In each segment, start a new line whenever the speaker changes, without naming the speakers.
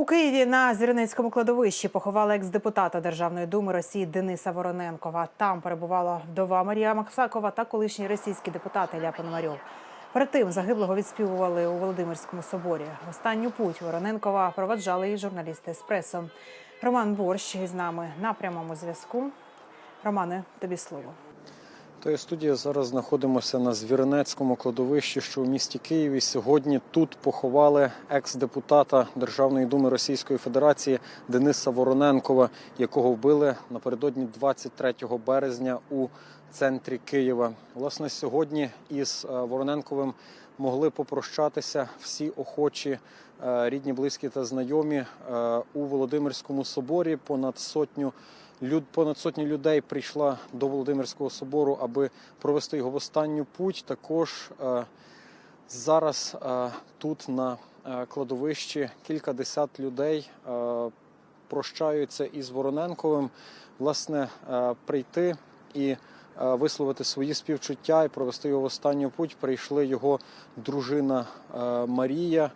У Києві на Звірницькому кладовищі поховали екс-депутата Державної думи Росії Дениса Вороненкова. Там перебувала вдова Марія Максакова та колишній російський депутат Ілля Пономарьов. Перед тим загиблого відспівували у Володимирському соборі. Останню путь Вороненкова проведжали і журналісти «Еспресо». Роман Борщ із нами на прямому зв'язку. Романе, тобі слово.
То є студія зараз знаходимося на Звіринецькому кладовищі, що у місті Києві. Сьогодні тут поховали екс-депутата Державної думи Російської Федерації Дениса Вороненкова, якого вбили напередодні 23 березня у центрі Києва. Власне, сьогодні із е, Вороненковим могли попрощатися всі охочі, е, рідні, близькі та знайомі е, у Володимирському соборі. Понад сотню люд понад сотні людей прийшла до Володимирського собору, аби провести його в останню путь. Також е, зараз е, тут на е, кладовищі кілька десят людей прощаються із Вороненковим. Власне, прийти і висловити свої співчуття і провести його в останню путь. Прийшли його дружина Марія.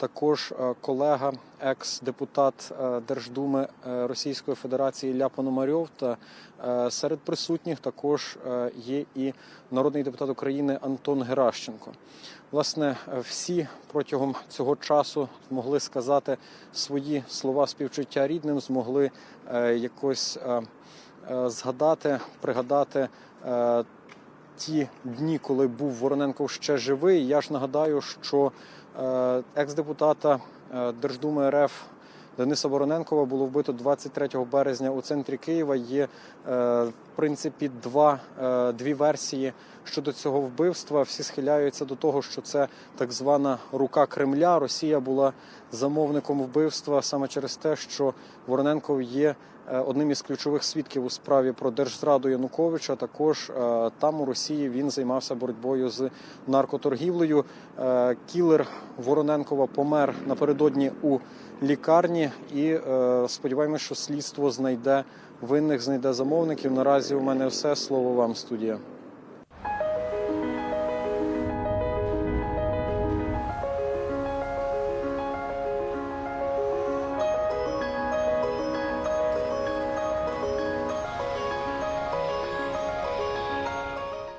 Також е, колега, екс-депутат е, Держдуми е, Російської Федерації Ілля Пономарьов. Та серед присутніх також є і народний депутат України Антон Геращенко. Власне, всі протягом цього часу змогли сказати свої слова співчуття рідним, змогли якось згадати, пригадати. Ті дні, коли був Вороненко ще живий, я ж нагадаю, що е, екс-депутата е, Держдуми РФ Дениса Вороненкова було вбито 23 березня у центрі Києва. Є е, в принципі два, дві версії щодо цього вбивства. Всі схиляються до того, що це так звана рука Кремля. Росія була замовником вбивства саме через те, що Вороненков є одним із ключових свідків у справі про держзраду Януковича. Також е, там у Росії він займався боротьбою з наркоторгівлею. Е, Кілер Вороненкова помер напередодні у лікарні, і е, сподіваємося, що слідство знайде винних, знайде замовників. Наразі у мене все слово вам, студія.